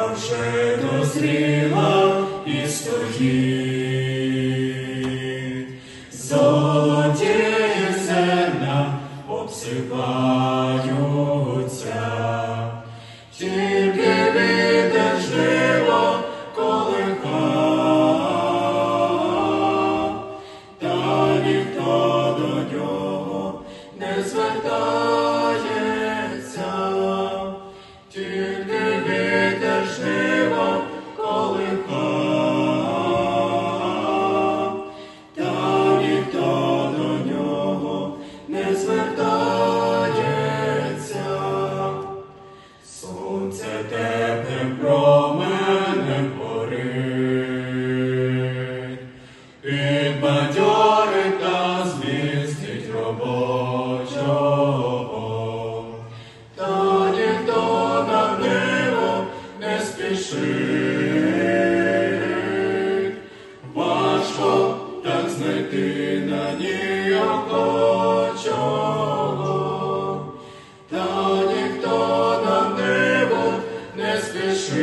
а вже дозріла і стоїть. Золоті зерна обсипаються, тільки вітер жниво колихав, та ніхто до нього не звертається, так знайти на ній охочого, та ніхто на небо не спішить.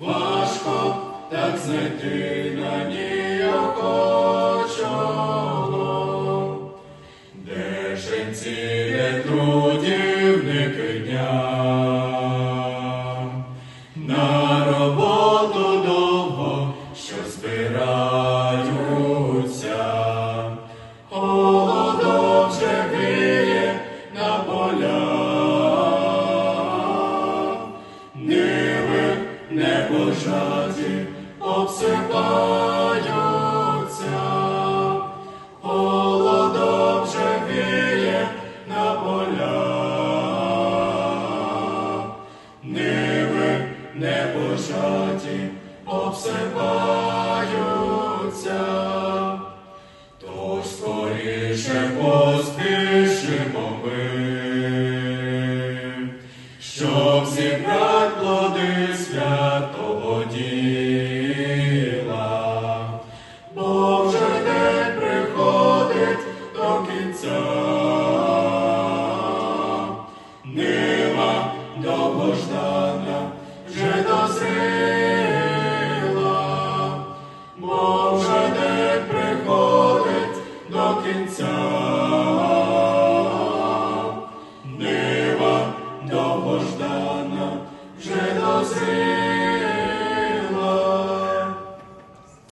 Важко так знайти на ній охочого. Де жінці не трудівники холодом вже віє на полях, ниви небожаті обсипаються, холодом вже віє на полях, обсипаються, то скоріше поспішимо ми, щоб зібрати плоди святого діла, бо вже день приходить до кінця. Нема довгождання. Jose.